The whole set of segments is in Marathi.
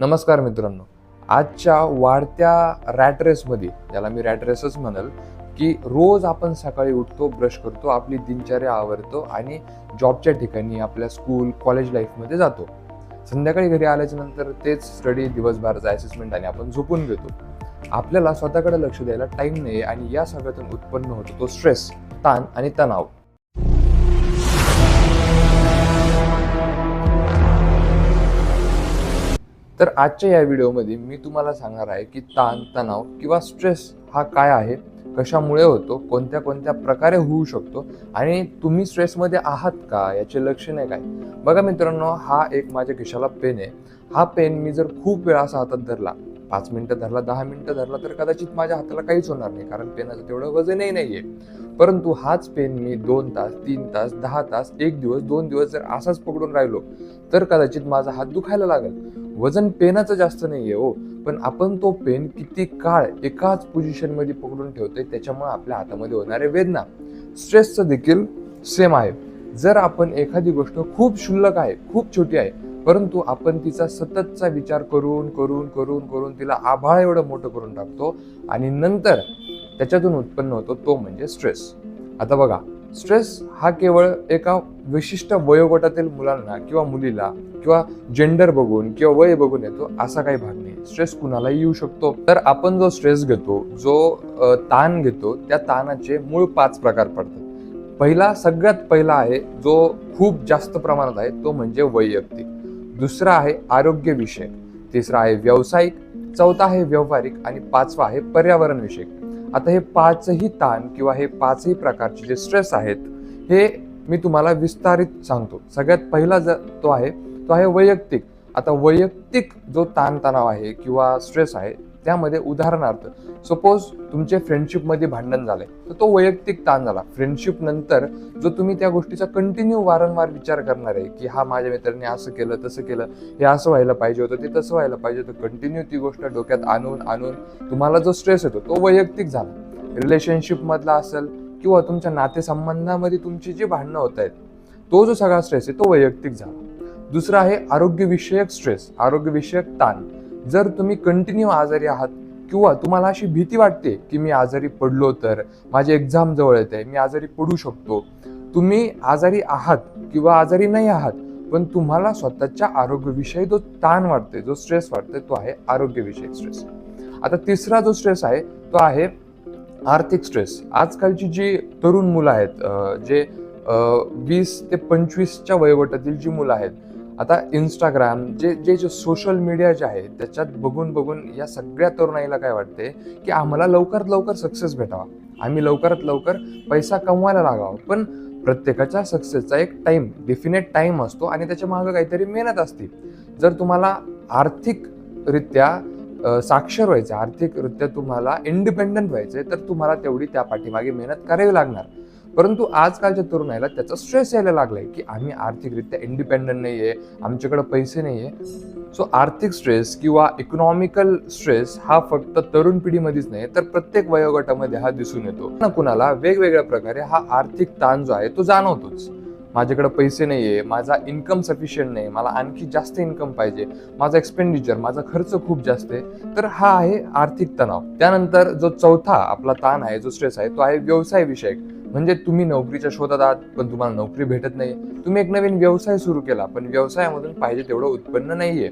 नमस्कार मित्रांनो. आजच्या वाढत्या रॅट रेसमध्ये ज्याला मी रॅट रेसच म्हणेल की रोज आपण सकाळी उठतो ब्रश करतो आपली दिनचर्या आवरतो आणि जॉबच्या ठिकाणी आपल्या स्कूल कॉलेज लाईफमध्ये जातो. संध्याकाळी घरी आल्याच्यानंतर तेच स्टडी दिवसभराचा असेसमेंट आणि आपण झोपून घेतो. आपल्याला स्वतःकडे लक्ष द्यायला टाईम नाही आणि या सगळ्यातून उत्पन्न होतो तो स्ट्रेस ताण आणि तणाव. तर आजच्या या व्हिडिओमध्ये मी तुम्हाला सांगणार आहे की ताण तणाव किंवा स्ट्रेस हा काय आहे कशामुळे होतो कोणत्या कोणत्या प्रकारे होऊ शकतो आणि तुम्ही स्ट्रेसमध्ये आहात का याचे लक्षणे काय? बघा मित्रांनो हा एक माझ्या खिशाला पेन आहे. हा पेन मी जर खूप वेळा असा हातात धरला पाच मिनटं धरला दहा मिनटं धरला तर कदाचित माझ्या हाताला काहीच होणार नाही कारण पेनाचं तेवढं वजनही नाही आहे परंतु हाच पेन मी दोन तास तीन तास दहा तास एक दिवस दोन दिवस जर असाच पकडून राहिलो तर कदाचित माझा हात दुखायला लागेल. वजन पेनाचं जास्त नाही आहे हो. पण आपण तो पेन किती काळ एकाच पोझिशनमध्ये पकडून ठेवतोय त्याच्यामुळे आपल्या हातामध्ये होणारे वेदना. स्ट्रेसचं देखील सेम आहे. जर आपण एखादी गोष्ट खूप क्षुल्लक आहे खूप छोटी आहे परंतु आपण तिचा सततचा विचार करून करून करून करून तिला आभाळ एवढं मोठं करून टाकतो आणि नंतर त्याच्यातून उत्पन्न होतो तो म्हणजे स्ट्रेस आता बघा स्ट्रेस हा केवळ एका विशिष्ट वयोगटातील मुलांना किंवा मुलीला किंवा जेंडर बघून किंवा वय बघून येतो असा काही भाग नाही. स्ट्रेस कुणालाही येऊ शकतो. तर आपण जो स्ट्रेस घेतो जो ताण घेतो त्या ताणाचे मूळ पाच प्रकार पडतात. पहिला सगळ्यात पहिला आहे जो खूप जास्त प्रमाणात आहे तो म्हणजे वैयक्तिक. दुसरा आहे आरोग्यविषयक तिसरा आहे व्यावसायिक. चौथा आहे व्यावहारिक. आणि पाचवा आहे पर्यावरणविषयक आता हे पाचही ताण किंवा हे पाचही प्रकारचे जे स्ट्रेस आहेत हे मी तुम्हाला विस्तारित सांगतो. सगळ्यात पहिला ज तो आहे तो आहे वैयक्तिक. आता वैयक्तिक जो ताणतणाव आहे किंवा स्ट्रेस आहे त्यामध्ये उदाहरणार्थ सपोज तुमचे फ्रेंडशिपमध्ये भांडण झाले तर तो वैयक्तिक ताण झाला. फ्रेंडशिप नंतर जो तुम्ही त्या गोष्टीचा कंटिन्यू वारंवार विचार करणार आहे की हा माझ्या मित्राने असं केलं तसं केलं हे असं व्हायला पाहिजे होतं ते तसं व्हायला पाहिजे होतं कंटिन्यू ती गोष्ट डोक्यात आणून आणून तुम्हाला जो स्ट्रेस येतो तो वैयक्तिक झाला. रिलेशनशिपमधला असेल किंवा तुमच्या नातेसंबंधामध्ये तुमची जी भांडणं होत आहेत तो जो सगळा स्ट्रेस आहे तो वैयक्तिक झाला. दुसरा आहे आरोग्यविषयक स्ट्रेस आरोग्यविषयक ताण. जर तुम्ही कंटिन्यू आजारी आहात किंवा तुम्हाला अशी भीती वाटते की मी आजारी पडलो तर माझी एक्झाम जवळ येते मी आजारी पडू शकतो. तुम्ही आजारी आहात किंवा आजारी नाही आहात पण तुम्हाला स्वतःच्या आरोग्याविषयी जो ताण वाटतोय जो स्ट्रेस वाटतोय तो आहे आरोग्यविषयी स्ट्रेस आता तिसरा जो स्ट्रेस आहे तो आहे आर्थिक स्ट्रेस आजकालची जी तरुण मुलं आहेत जे वीस ते पंचवीसच्या वयोगटातील जी मुलं आहेत आता इंस्टाग्राम जे जे जे सोशल मीडिया जे आहे त्याच्यात बघून बघून या सगळ्या तरुणाईला काय वाटते? की आम्हाला लवकरात लवकर सक्सेस भेटावा. आम्ही लवकरात लवकर पैसा कमवायला लागावा. पण प्रत्येकाच्या सक्सेसचा एक टाईम डेफिनेट टाईम असतो आणि त्याच्या मागं काहीतरी मेहनत असते. जर तुम्हाला आर्थिकरित्या साक्षर व्हायचं आर्थिकरित्या तुम्हाला इंडिपेंडंट व्हायचंय तर तुम्हाला तेवढी त्या पाठीमागे मेहनत करावी लागणार. परंतु आजकालच्या तरुणाईला त्याचा स्ट्रेस यायला लागलाय की आम्ही आर्थिकरित्या इंडिपेंडंट नाही आहे आमच्याकडे पैसे नाही आहे सो आर्थिक स्ट्रेस किंवा इकॉनॉमिकल स्ट्रेस हा फक्त तरुण पिढीमध्येच नाही तर प्रत्येक वयोगटामध्ये हा दिसून येतो. ना कुणाला वेगवेगळ्या प्रकारे हा आर्थिक ताण जो आहे तो जाणवतोच. माझ्याकडे पैसे नाही आहे माझा इन्कम सफिशियंट नाही मला आणखी जास्त इन्कम पाहिजे माझा एक्सपेंडिचर माझा खर्च खूप जास्त आहे. तर हा आहे आर्थिक तणाव. त्यानंतर जो चौथा आपला ताण आहे जो स्ट्रेस आहे तो आहे व्यवसाय विषयक. म्हणजे तुम्ही नोकरीच्या शोधात आहात पण तुम्हाला नोकरी भेटत नाही. तुम्ही एक नवीन व्यवसाय सुरू केला पण व्यवसायामधून पाहिजे तेवढं उत्पन्न नाहीये.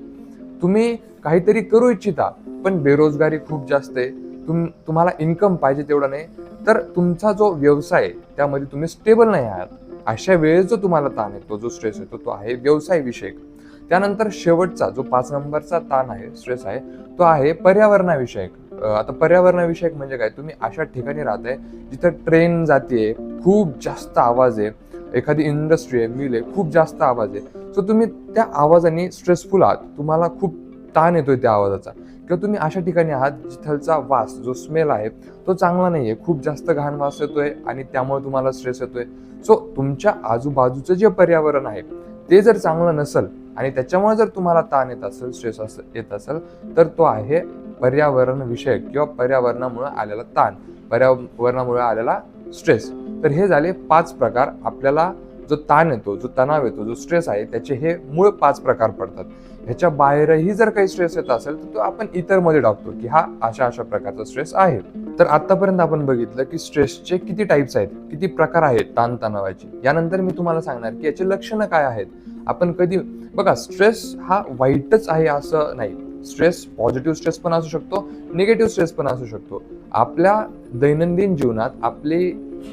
तुम्ही काहीतरी करू इच्छिता पण बेरोजगारी खूप जास्त आहे. तुम तुम्हाला इन्कम पाहिजे तेवढं नाही. तर तुमचा जो व्यवसाय आहे, त्यामध्ये तुम्ही स्टेबल नाही आहात. अशा वेळेस जो तुम्हाला ताण येतो जो स्ट्रेस येतो तो आहे व्यवसाय विषयक त्यानंतर शेवटचा जो पाच नंबरचा ताण आहे स्ट्रेस आहे तो आहे पर्यावरणाविषयक. आता पर्यावरणाविषयक म्हणजे काय? तुम्ही अशा ठिकाणी राहत आहे जिथं ट्रेन जाते खूप जास्त आवाज आहे. एखादी इंडस्ट्री आहे मिल आहे खूप जास्त आवाज आहे. सो तुम्ही त्या आवाजाने स्ट्रेसफुल आहात. तुम्हाला खूप ताण येतोय त्या आवाजाचा. किंवा तुम्ही अशा ठिकाणी आहात जिथलचा वास जो स्मेल आहे तो चांगला नाही आहे खूप जास्त घाण वास येतोय आणि त्यामुळे तुम्हाला स्ट्रेस येतोय. सो तुमच्या आजूबाजूचं जे पर्यावरण आहे ते जर चांगलं नसेल आणि त्याच्यामुळे जर तुम्हाला ताण येत असेल स्ट्रेस अस येत असेल तर तो आहे पर्यावरण विषयक किंवा पर्यावरणामुळे आलेला ताण. पर्यावरणामुळे आलेला स्ट्रेस तर हे झाले पाच प्रकार आपल्याला जो ताण येतो जो तणाव येतो जो स्ट्रेस आहे त्याचे हे मूळ पाच प्रकार पडतात. ह्याच्या बाहेरही जर काही स्ट्रेस येत असेल तर तो आपण इतरमध्ये टाकतो की हा अशा अशा प्रकारचा स्ट्रेस आहे. तर आतापर्यंत आपण बघितलं की स्ट्रेसचे किती टाईप्स आहेत किती प्रकार आहेत ताण तणावाचे यानंतर मी तुम्हाला सांगणार की याची लक्षणं काय आहेत. आपण कधी बघा स्ट्रेस हा वाईटच आहे असं नाही. स्ट्रेस पॉझिटिव्ह स्ट्रेस पण असू शकतो निगेटिव्ह स्ट्रेस पण असू शकतो. आपल्या दैनंदिन जीवनात आपली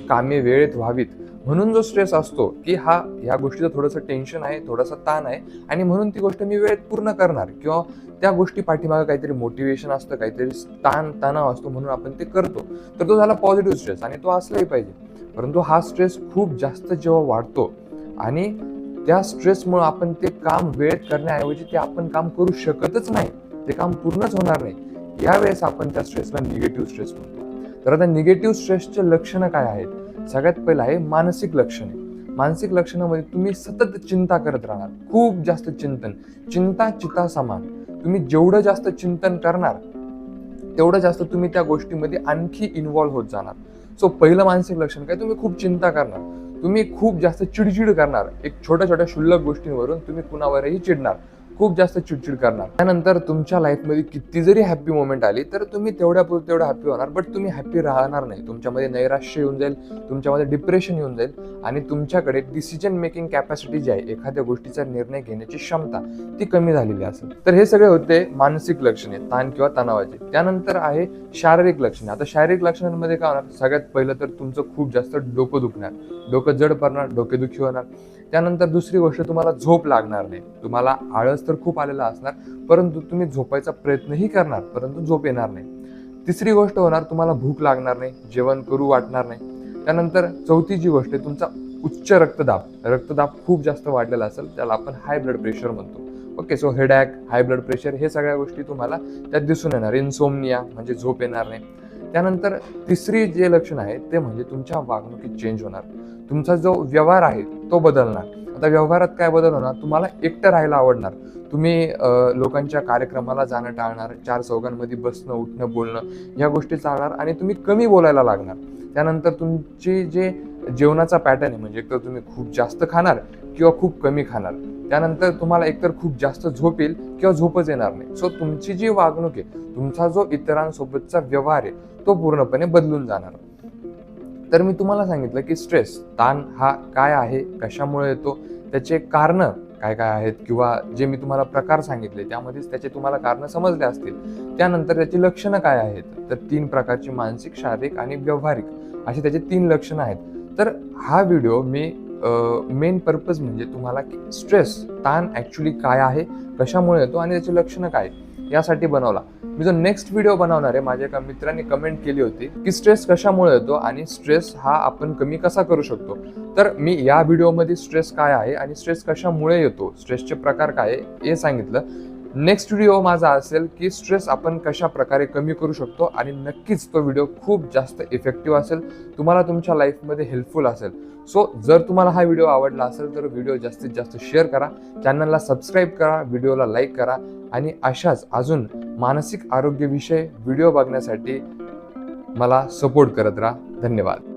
कामे वेळेत व्हावीत म्हणून जो स्ट्रेस असतो की हा या गोष्टीचं थोडंसं टेन्शन आहे थोडासा ताण आहे आणि म्हणून ती गोष्ट मी वेळेत पूर्ण करणार. किंवा त्या गोष्टी पाठीमागं काहीतरी मोटिवेशन असतं काहीतरी ताण तणाव असतो म्हणून आपण ते करतो. तर तो झाला पॉझिटिव्ह स्ट्रेस आणि तो असलाही पाहिजे. परंतु हा स्ट्रेस खूप जास्त जेव्हा वाढतो आणि त्या स्ट्रेसमुळे आपण ते काम वेळेत करण्याऐवजी ते आपण काम करू शकतच नाही ते काम पूर्णच होणार नाही यावेळेस आपण त्या स्ट्रेसला निगेटिव्ह स्ट्रेस म्हणतो. तर आता निगेटिव्ह स्ट्रेसचे लक्षणं काय आहेत? सगळ्यात पहिलं आहे मानसिक लक्षणे. मानसिक लक्षणामध्ये तुम्ही सतत चिंता करत राहणार. खूप जास्त चिंतन. चिंता चिता समान. तुम्ही जेवढं जास्त चिंतन करणार तेवढं जास्त तुम्ही त्या गोष्टीमध्ये आणखी इन्व्हॉल्व्ह होत जाणार. सो पहिलं मानसिक लक्षण काय? तुम्ही खूप चिंता करणार. तुम्ही खूप जास्त चिडचिड करणार. एक छोट्या छोट्या क्षुल्लक गोष्टींवरून तुम्ही कुणावरही चिडणार. खूप जास्त चिडचिड करणार. त्यानंतर तुमच्या लाईफमध्ये किती जरी हॅपी मोमेंट आली तर तुम्ही तेवढ्या पुरतं तेवढं हॅपी होणार बट तुम्ही हॅपी राहणार नाही. तुमच्यामध्ये नैराश्य येऊन जाईल तुमच्यामध्ये डिप्रेशन येऊन जाईल आणि तुमच्याकडे डिसिजन मेकिंग कॅपॅसिटी जी आहे एखाद्या गोष्टीचा निर्णय घेण्याची क्षमता ती कमी झालेली असेल. तर हे सगळे होते मानसिक लक्षणे ताण किंवा तणावाचे. त्यानंतर आहे शारीरिक लक्षणे. आता शारीरिक लक्षणांमध्ये काय होणार? सगळ्यात पहिलं तर तुमचं खूप जास्त डोकं दुखणार. डोकं जड पडणार डोकेदुखी होणार. त्यानंतर दुसरी गोष्ट तुम्हाला झोप लागणार नाही. तुम्हाला आळस तर खूप आलेला असणार परंतु तुम्ही झोपायचा प्रयत्नही करणार परंतु झोप येणार नाही. तिसरी गोष्ट होणार तुम्हाला भूक लागणार नाही जेवण करू वाटणार नाही. त्यानंतर चौथी जी गोष्ट आहे तुमचा उच्च रक्तदाब. रक्तदाब खूप जास्त वाढलेला असेल त्याला आपण हाय ब्लड प्रेशर म्हणतो. Okay so headache high blood pressure हे सगळ्या गोष्टी तुम्हाला त्यात दिसून येणार. इन्सोमनिया म्हणजे झोप येणार नाही. त्यानंतर तिसरी जे लक्षण आहे ते म्हणजे तुमच्या वागणुकीत चेंज होणार. तुमचा जो व्यवहार आहे तो बदलणार. आता व्यवहारात काय बदल होणार? तुम्हाला एकटं राहायला आवडणार. तुम्ही लोकांच्या कार्यक्रमाला जाणं टाळणार चार चौघांमध्ये बसणं उठणं बोलणं ह्या गोष्टी चालणार आणि तुम्ही कमी बोलायला लागणार. त्यानंतर तुमची जे जेवणाचा पॅटर्न आहे म्हणजे एकतर तुम्ही खूप जास्त खाणार किंवा खूप कमी खाणार. त्यानंतर तुम्हाला एकतर खूप जास्त झोप येईल किंवा झोपच येणार नाही. सो तुमची जी वागणूक आहे तुमचा जो इतरांसोबतचा व्यवहार आहे तो पूर्णपणे बदलून जाणार. तर मी तुम्हाला सांगितलं की स्ट्रेस ताण हा काय आहे कशामुळे येतो त्याचे कारणं काय काय आहेत किंवा जे मी तुम्हाला प्रकार सांगितले त्यामध्येच त्याचे तुम्हाला कारणं समजले असतील त्यानंतर त्याची लक्षणं काय आहेत? तर तीन प्रकारची मानसिक शारीरिक आणि व्यावहारिक अशी त्याचे तीन लक्षणं आहेत. तर हा व्हिडिओ मी मेन पर्पज म्हणजे तुम्हाला की स्ट्रेस ताण ॲक्च्युली काय आहे कशामुळे येतो आणि त्याची लक्षणं काय? यासाठी बनवला. मी जो नेक्स्ट व्हिडिओ बनवणार आहे माझ्या एका मित्राने कमेंट केली होती की स्ट्रेस कशामुळे येतो आणि स्ट्रेस हा आपण कमी कसा करू शकतो? तर मी या व्हिडिओमध्ये स्ट्रेस काय आहे आणि स्ट्रेस कशामुळे येतो? स्ट्रेसचे प्रकार काय आहे हे सांगितलं. नेक्स्ट व्हिडिओ माझा असेल की स्ट्रेस आपण कशा प्रकारे कमी करू शकतो आणि नक्कीच तो व्हिडिओ खूप जास्त इफेक्टिव्ह असेल. तुम्हाला तुमच्या लाईफमध्ये हेल्पफुल असेल. सो जर तुम्हाला हा व्हिडिओ आवडला असेल तर व्हिडिओ जास्तीत जास्त शेअर करा. चॅनलला सबस्क्राईब करा व्हिडिओला लाईक करा. आणि अशाच अजून मानसिक आरोग्यविषय व्हिडिओ बघण्यासाठी मला सपोर्ट करत राहा. धन्यवाद.